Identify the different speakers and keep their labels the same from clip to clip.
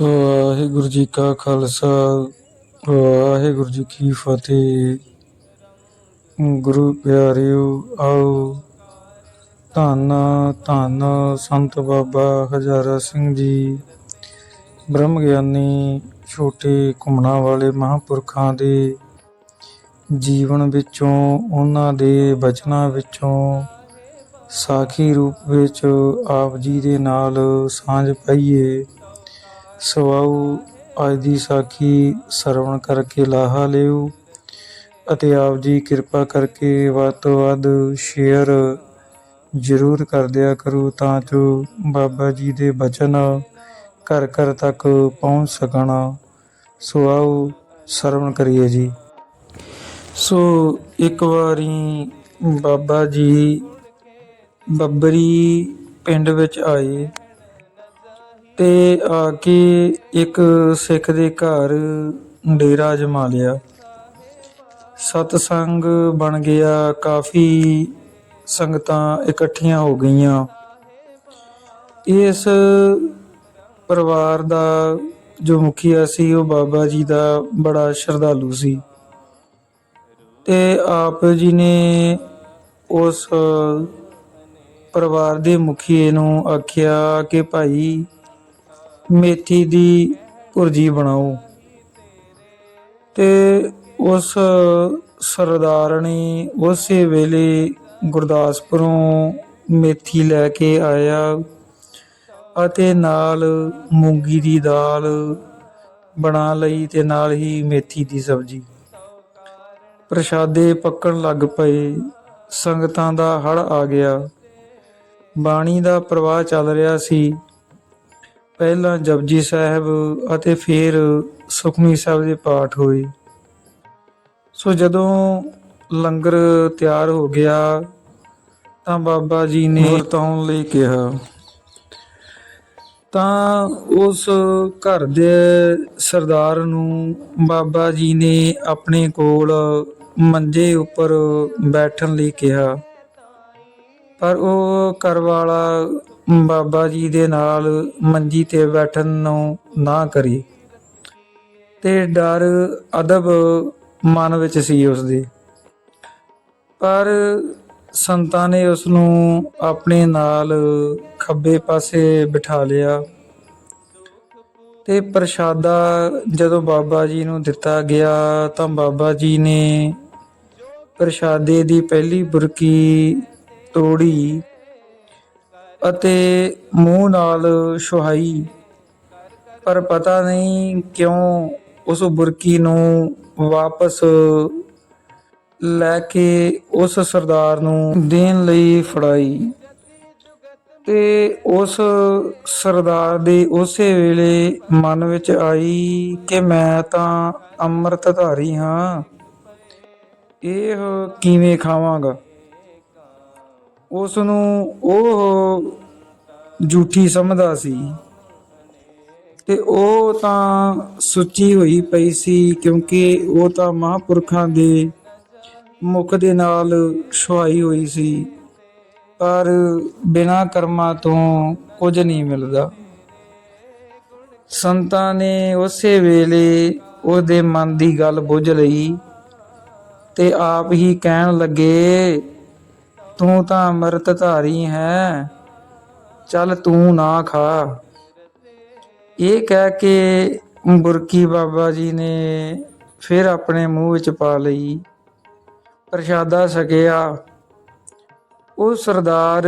Speaker 1: ਵਾਹਿਗੁਰੂ ਜੀ ਕਾ ਖਾਲਸਾ, ਵਾਹਿਗੁਰੂ ਜੀ ਕੀ ਫਤਿਹ। ਗੁਰੂ ਪਿਆਰਿਓ, ਆਓ। ਧੰਨ ਧੰਨ, ਸੰਤ ਬਾਬਾ ਹਜ਼ਾਰਾ ਸਿੰਘ ਜੀ। ਬ੍ਰਹਮ ਗਿਆਨੀ ਛੋਟੇ ਘੁੰਮਣਾ ਵਾਲੇ ਮਹਾਂਪੁਰਖਾਂ ਦੇ ਜੀਵਨ ਵਿੱਚੋਂ, ਉਹਨਾਂ ਦੇ ਬਚਨਾਂ ਵਿੱਚੋਂ, ਸਾਖੀ ਰੂਪ ਵਿੱਚ ਆਪ ਜੀ ਦੇ ਨਾਲ ਸਾਂਝ ਪਾਈਏ। ਸਵਾਉ, ਅੱਜ ਦੀ ਸਾਖੀ ਸਰਵਣ ਕਰਕੇ ਲਾਹਾ ਲਿਓ ਅਤੇ ਆਪ ਜੀ ਕਿਰਪਾ ਕਰਕੇ ਵੱਧ ਤੋਂ ਵੱਧ ਸ਼ੇਅਰ ਜ਼ਰੂਰ ਕਰ ਦਿਆ ਕਰੋ ਤਾਂ ਜੋ ਬਾਬਾ ਜੀ ਦੇ ਬਚਨ ਘਰ ਘਰ ਤੱਕ ਪਹੁੰਚ ਸਕਣ। ਸੋ ਆਓ ਸਰਵਣ ਕਰੀਏ ਜੀ। ਸੋ ਇੱਕ ਵਾਰੀ ਬਾਬਾ ਜੀ ਬੱਬਰੀ ਪਿੰਡ ਵਿੱਚ ਆਏ। ਤੇ ਆ ਕੇ ਇੱਕ ਸਿੱਖ ਦੇ ਘਰ ਡੇਰਾ ਜਮਾ ਲਿਆ। ਸਤਸੰਗ ਬਣ ਗਿਆ, ਕਾਫੀ ਸੰਗਤਾਂ ਇਕੱਠੀਆਂ ਹੋ ਗਈਆਂ। ਇਸ ਪਰਿਵਾਰ ਦਾ ਜੋ ਮੁਖੀਆ ਸੀ, ਉਹ ਬਾਬਾ ਜੀ ਦਾ ਬੜਾ ਸ਼ਰਧਾਲੂ ਸੀ। ਤੇ ਆਪ ਜੀ ਨੇ ਉਸ ਪਰਿਵਾਰ ਦੇ ਮੁਖੀਏ ਨੂੰ ਆਖਿਆ ਕਿ ਭਾਈ ਮੇਥੀ ਦੀ ਭੁਰਜੀ ਬਣਾਓ। ਤੇ ਉਸ ਸਰਦਾਰ ਨੇ ਉਸੇ ਵੇਲੇ ਗੁਰਦਾਸਪੁਰੋਂ ਮੇਥੀ ਲੈ ਕੇ ਆਇਆ ਅਤੇ ਨਾਲ ਮੂੰਗੀ ਦੀ ਦਾਲ ਬਣਾ ਲਈ ਤੇ ਨਾਲ ਹੀ ਮੇਥੀ ਦੀ ਸਬਜ਼ੀ। ਪ੍ਰਸ਼ਾਦੇ ਪੱਕਣ ਲੱਗ ਪਏ, ਸੰਗਤਾਂ ਦਾ ਹੜ ਆ ਗਿਆ। ਬਾਣੀ ਦਾ ਪ੍ਰਵਾਹ ਚੱਲ ਰਿਹਾ ਸੀ। ਪਹਿਲਾਂ ਜਪਜੀ ਸਾਹਿਬ ਅਤੇ ਫਿਰ ਸੁਖਮਨੀ ਸਾਹਿਬ ਦੇ ਪਾਠ ਹੋਏ। ਸੋ ਜਦੋਂ ਲੰਗਰ ਤਿਆਰ ਹੋ ਗਿਆ ਤਾਂ ਬਾਬਾ ਜੀ ਨੇ ਵਰਤਾਉਣ ਲਈ ਕਿਹਾ। ਤਾਂ ਉਸ ਘਰ ਦੇ ਸਰਦਾਰ ਨੂੰ ਬਾਬਾ ਜੀ ਨੇ ਆਪਣੇ ਕੋਲ ਮੰਜੇ ਉੱਪਰ ਬੈਠਣ ਲਈ ਕਿਹਾ। ਪਰ ਉਹ ਘਰ ਵਾਲਾ ਬਾਬਾ ਜੀ ਦੇ ਨਾਲ ਮੰਜੀ ਤੇ ਬੈਠਣ ਨੂੰ ਨਾ ਕਰੀ। ਤੇ ਡਰ ਅਦਬ ਮਨ ਵਿੱਚ ਸੀ ਉਸ ਦੇ ਪਰ ਸੰਤਾਂ ਨੇ ਉਸ ਨੂੰ ਆਪਣੇ ਨਾਲ ਖੱਬੇ ਪਾਸੇ ਬਿਠਾ ਲਿਆ ਤੇ ਪ੍ਰਸ਼ਾਦਾ ਜਦੋਂ ਬਾਬਾ ਜੀ ਨੂੰ ਦਿੱਤਾ ਗਿਆ ਤਾਂ ਬਾਬਾ ਜੀ ਨੇ ਪ੍ਰਸ਼ਾਦੇ ਦੀ ਪਹਿਲੀ ਬੁਰਕੀ ਤੋੜੀ। ਅਤੇ ਮੂੰਹ ਨਾਲ ਸੁਹਾਈ। ਪਰ ਪਤਾ ਨਹੀਂ ਕਿਉਂ ਉਸ ਬੁਰਕੀ ਨੂੰ ਵਾਪਸ ਲੈ ਕੇ ਉਸ ਸਰਦਾਰ ਨੂੰ ਦੇਣ ਲਈ ਫੜਾਈ। ਤੇ ਉਸ ਸਰਦਾਰ ਦੇ ਉਸੇ ਵੇਲੇ ਮਨ ਵਿੱਚ ਆਈ ਕਿ ਮੈਂ ਤਾਂ ਅੰਮ੍ਰਿਤਧਾਰੀ ਹਾਂ। ਇਹ ਕਿਵੇਂ ਖਾਵਾਂਗਾ? ਉਸ ਨੂੰ ਉਹ ਝੂਠੀ ਸਮਝਦਾ ਸੀ। ਤੇ ਉਹ ਤਾਂ ਸੁੱਚੀ ਹੋਈ ਪਈ ਸੀ ਕਿਉਂਕਿ ਉਹ ਤਾਂ ਮਹਾਂਪੁਰਖਾਂ ਦੇ ਮੁਖ ਦੇ ਨਾਲ ਸੁਹਾਈ ਹੋਈ ਸੀ। ਪਰ ਬਿਨਾ ਕਰਮਾਂ ਤੋਂ ਕੁਝ ਨਹੀਂ ਮਿਲਦਾ। ਸੰਤਾਂ ਨੇ ਉਸੇ ਵੇਲੇ ਉਹਦੇ ਮਨ ਦੀ ਗੱਲ ਬੁੱਝ ਲਈ ਤੇ ਆਪ ਹੀ ਕਹਿਣ ਲੱਗੇ ਤੂੰ ਤਾਂ ਅੰਮ੍ਰਿਤ ਧਾਰੀ ਹੈ। ਚੱਲ ਤੂੰ ਨਾ ਖਾ। ਇਹ ਕਹਿ ਕੇ ਬੁਰਕੀ ਬਾਬਾ ਜੀ ਨੇ ਫਿਰ ਆਪਣੇ ਮੂੰਹ ਵਿੱਚ ਪਾ ਲਈ। ਪ੍ਰਸ਼ਾਦਾ ਛਕਿਆ ਉਹ ਸਰਦਾਰ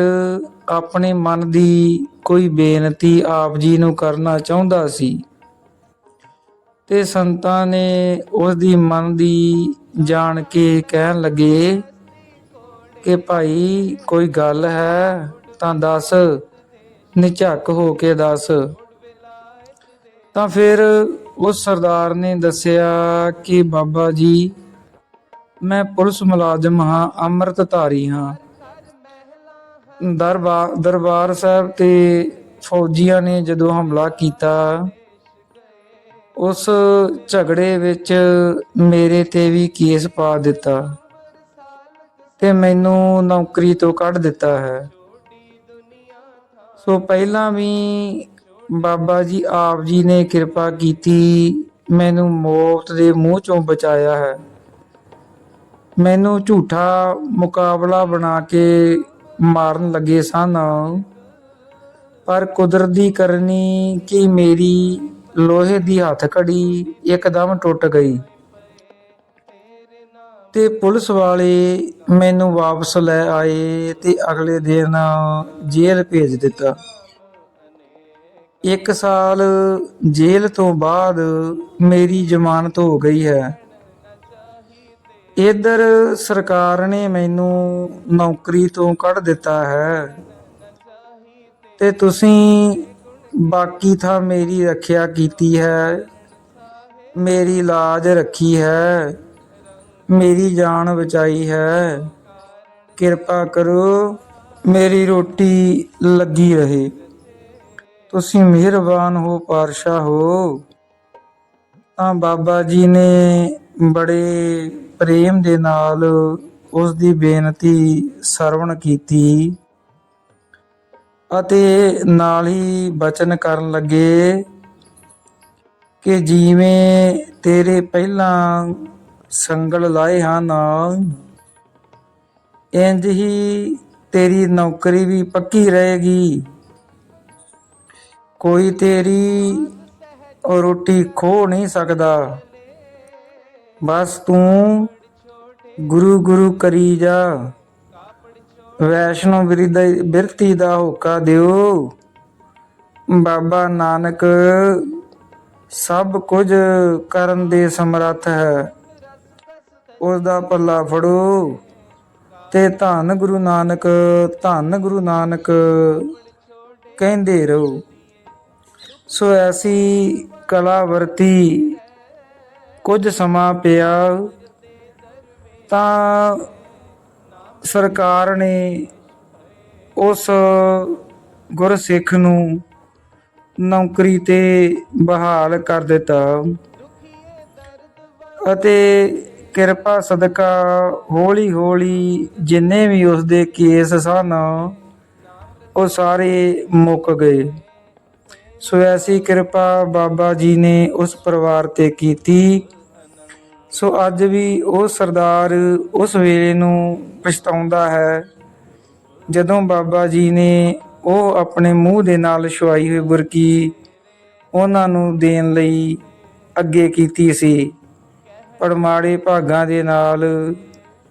Speaker 1: ਆਪਣੇ ਮਨ ਦੀ ਕੋਈ ਬੇਨਤੀ ਆਪ ਜੀ ਨੂੰ ਕਰਨਾ ਚਾਹੁੰਦਾ ਸੀ। ਤੇ ਸੰਤਾਂ ਨੇ ਉਸ ਦੀ ਮਨ ਦੀ ਜਾਣ ਕੇ ਕਹਿਣ ਲੱਗੇ ਕਿ ਭਾਈ ਕੋਈ ਗੱਲ ਹੈ ਤਾਂ ਦੱਸ ਨਿਝੱਕ ਹੋ ਕੇ ਦੱਸ। ਤਾਂ ਫਿਰ ਉਸ ਸਰਦਾਰ ਨੇ ਦੱਸਿਆ ਕਿ ਬਾਬਾ ਜੀ, ਮੈਂ ਪੁਲਿਸ ਮੁਲਾਜ਼ਮ ਹਾਂ ਅੰਮ੍ਰਿਤ ਧਾਰੀ ਹਾਂ। ਦਰਬਾਰ ਦਰਬਾਰ ਸਾਹਿਬ ਤੇ ਫੌਜੀਆਂ ਨੇ ਜਦੋਂ ਹਮਲਾ ਕੀਤਾ, ਉਸ ਝਗੜੇ ਵਿੱਚ ਮੇਰੇ ਤੇ ਵੀ ਕੇਸ ਪਾ ਦਿੱਤਾ। ਤੇ ਮੈਨੂੰ ਨੌਕਰੀ ਤੋਂ ਕੱਢ ਦਿੱਤਾ ਹੈ। ਸੋ ਪਹਿਲਾਂ ਵੀ ਬਾਬਾ ਜੀ ਆਪ ਜੀ ਨੇ ਕਿਰਪਾ ਕੀਤੀ, ਮੈਨੂੰ ਮੌਤ ਦੇ ਮੂੰਹ ਚੋਂ ਬਚਾਇਆ ਹੈ। ਮੈਨੂੰ ਝੂਠਾ ਮੁਕਾਬਲਾ ਬਣਾ ਕੇ ਮਾਰਨ ਲੱਗੇ ਸਨ। ਪਰ ਕੁਦਰਤ ਦੀ ਕਰਨੀ ਕਿ ਮੇਰੀ ਲੋਹੇ ਦੀ ਹੱਥ ਕੜੀ ਇੱਕਦਮ ਟੁੱਟ ਗਈ। ਤੇ ਪੁਲਿਸ ਵਾਲੇ ਮੈਨੂੰ ਵਾਪਸ ਲੈ ਆਏ ਅਤੇ ਅਗਲੇ ਦਿਨ ਜੇਲ੍ਹ ਭੇਜ ਦਿੱਤਾ। ਇੱਕ ਸਾਲ ਜੇਲ੍ਹ ਤੋਂ ਬਾਅਦ ਮੇਰੀ ਜ਼ਮਾਨਤ ਹੋ ਗਈ ਹੈ। ਇਧਰ ਸਰਕਾਰ ਨੇ ਮੈਨੂੰ ਨੌਕਰੀ ਤੋਂ ਕੱਢ ਦਿੱਤਾ ਹੈ। ਤੇ ਤੁਸੀਂ ਬਾਕੀ ਥਾਂ ਮੇਰੀ ਰੱਖਿਆ ਕੀਤੀ ਹੈ। ਮੇਰੀ ਲਾਜ ਰੱਖੀ ਹੈ। ਮੇਰੀ ਜਾਨ ਬਚਾਈ ਹੈ। ਕਿਰਪਾ ਕਰੋ, ਮੇਰੀ ਰੋਟੀ ਲੱਗੀ ਰਹੇ। ਤੁਸੀਂ ਮਿਹਰਬਾਨ ਹੋ, ਪਾਤਸ਼ਾਹ ਹੋ। ਤਾਂ ਬਾਬਾ ਜੀ ਨੇ ਬੜੇ ਪ੍ਰੇਮ ਦੇ ਨਾਲ ਉਸ ਦੀ ਬੇਨਤੀ ਸਰਵਣ ਕੀਤੀ ਅਤੇ ਨਾਲ ਹੀ ਬਚਨ ਕਰਨ ਲੱਗੇ ਕਿ ਜਿਵੇਂ ਤੇਰੇ ਪਹਿਲਾਂ ਸੰਗਲ ਲਾਏ ਹਨ ਇੰਜ ਹੀ ਤੇਰੀ ਨੌਕਰੀ ਵੀ ਪੱਕੀ ਰਹੇਗੀ। ਕੋਈ ਤੇਰੀ ਰੋਟੀ ਖੋ ਨਹੀਂ ਸਕਦਾ। ਬਸ ਤੂੰ ਗੁਰੂ ਗੁਰੂ ਕਰੀ ਜਾ। ਵੈਸ਼ਨੋ ਵਿਰਦਾ ਬਿਰਤੀ ਦਾ ਹੋਕਾ ਦਿਓ। ਬਾਬਾ ਨਾਨਕ ਸਭ ਕੁਝ ਕਰਨ ਦੇ ਸਮਰੱਥ ਹੈ। ਉਸ ਦਾ ਪੱਲਾ ਫੜੋ ਤੇ ਧੰਨ ਗੁਰੂ ਨਾਨਕ, ਧੰਨ ਗੁਰੂ ਨਾਨਕ ਕਹਿੰਦੇ ਰਹੋ। ਸੋ ਐਸੀ ਕਲਾ ਵਰਤੀ ਕੁਝ ਸਮਾਂ ਪਿਆ ਤਾਂ ਸਰਕਾਰ ਨੇ ਉਸ ਗੁਰਸਿੱਖ ਨੂੰ ਨੌਕਰੀ ਤੇ ਬਹਾਲ ਕਰ ਦਿੱਤਾ ਅਤੇ ਕਿਰਪਾ, ਸਦਕਾ, ਹੌਲੀ ਹੌਲੀ ਜਿੰਨੇ ਵੀ ਉਸ ਦੇ ਕੇਸ ਸਨ, ਉਹ ਸਾਰੇ ਮੁੱਕ ਗਏ। ਸੋ ਐਸੀ ਕਿਰਪਾ ਬਾਬਾ ਜੀ ਨੇ ਉਸ ਪਰਿਵਾਰ ਤੇ ਕੀਤੀ। ਸੋ ਅੱਜ ਵੀ ਉਹ ਸਰਦਾਰ ਉਸ ਵੇਲੇ ਨੂੰ ਪਛਤਾਉਂਦਾ ਹੈ, ਜਦੋਂ ਬਾਬਾ ਜੀ ਨੇ ਉਹ ਆਪਣੇ ਮੂੰਹ ਦੇ ਨਾਲ ਛੁਆਈ ਹੋਈ ਬੁਰਕੀ ਉਹਨਾਂ ਨੂੰ ਦੇਣ ਲਈ ਅੱਗੇ ਕੀਤੀ ਸੀ। ਪਰ ਮਾੜੇ ਭਾਗਾਂ ਦੇ ਨਾਲ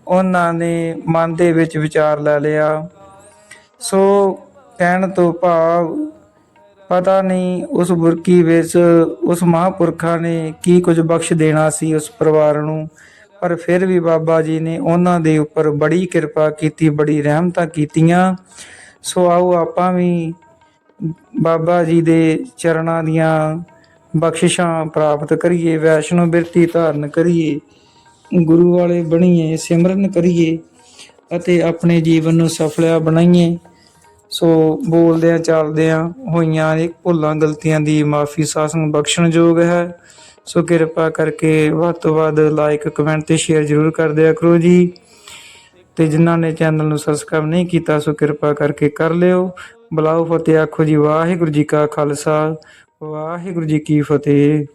Speaker 1: ਉਹਨਾਂ ਨੇ ਮਨ ਦੇ ਵਿੱਚ ਵਿਚਾਰ ਲੈ ਲਿਆ। ਸੋ ਕਹਿਣ ਤੋਂ ਭਾਵ ਪਤਾ ਨਹੀਂ ਉਸ ਬੁਰਕੀ ਵਿੱਚ ਉਸ ਮਹਾਂਪੁਰਖਾਂ ਨੇ ਕੀ ਕੁਝ ਬਖਸ਼ ਦੇਣਾ ਸੀ ਉਸ ਪਰਿਵਾਰ ਨੂੰ, ਪਰ ਫਿਰ ਵੀ ਬਾਬਾ ਜੀ ਨੇ ਉਹਨਾਂ ਦੇ ਉੱਪਰ ਬੜੀ ਕਿਰਪਾ ਕੀਤੀ, ਬੜੀ ਰਹਿਮਤਾਂ ਕੀਤੀਆਂ। ਸੋ ਆਓ ਆਪਾਂ ਵੀ ਬਾਬਾ ਜੀ ਦੇ ਚਰਨਾਂ ਦੀਆਂ ਬਖਸ਼ਿਸ਼ਾਂ ਪ੍ਰਾਪਤ ਕਰੀਏ, ਵੈਸ਼ਨੋ ਬਿਰਤੀ ਧਾਰਨ ਕਰੀਏ, ਗੁਰੂ ਵਾਲੇ ਬਣੀਏ, ਸਿਮਰਨ ਕਰੀਏ ਅਤੇ ਆਪਣੇ ਜੀਵਨ ਨੂੰ ਸਫਲਿਆ ਬਣਾਈਏ। ਸੋ ਬੋਲਦਿਆਂ ਚੱਲਦਿਆਂ ਹੋਈਆਂ ਭੁੱਲਾਂ ਗਲਤੀਆਂ ਦੀ ਮਾਫੀ ਸਾਸਨ ਬਖਸ਼ਣਯੋਗ ਹੈ। ਸੋ ਕਿਰਪਾ ਕਰਕੇ ਵੱਧ ਤੋਂ ਵੱਧ ਲਾਈਕ ਕਮੈਂਟ ਤੇ ਸ਼ੇਅਰ ਜ਼ਰੂਰ ਕਰ ਦਿਆ ਕਰੋ ਜੀ। ਤੇ ਜਿਨ੍ਹਾਂ ਨੇ ਚੈਨਲ ਨੂੰ ਸਬਸਕ੍ਰਾਈਬ ਨਹੀਂ ਕੀਤਾ, ਸੋ ਕਿਰਪਾ ਕਰਕੇ ਕਰ ਲਿਓ। ਬਲਾਉ ਫਤਿਹ ਆਖੋ ਜੀ, ਵਾਹਿਗੁਰੂ ਜੀ ਕਾ ਖਾਲਸਾ। ਵਾਹਿਗੁਰੂ ਜੀ ਕੀ ਫਤਿਹ।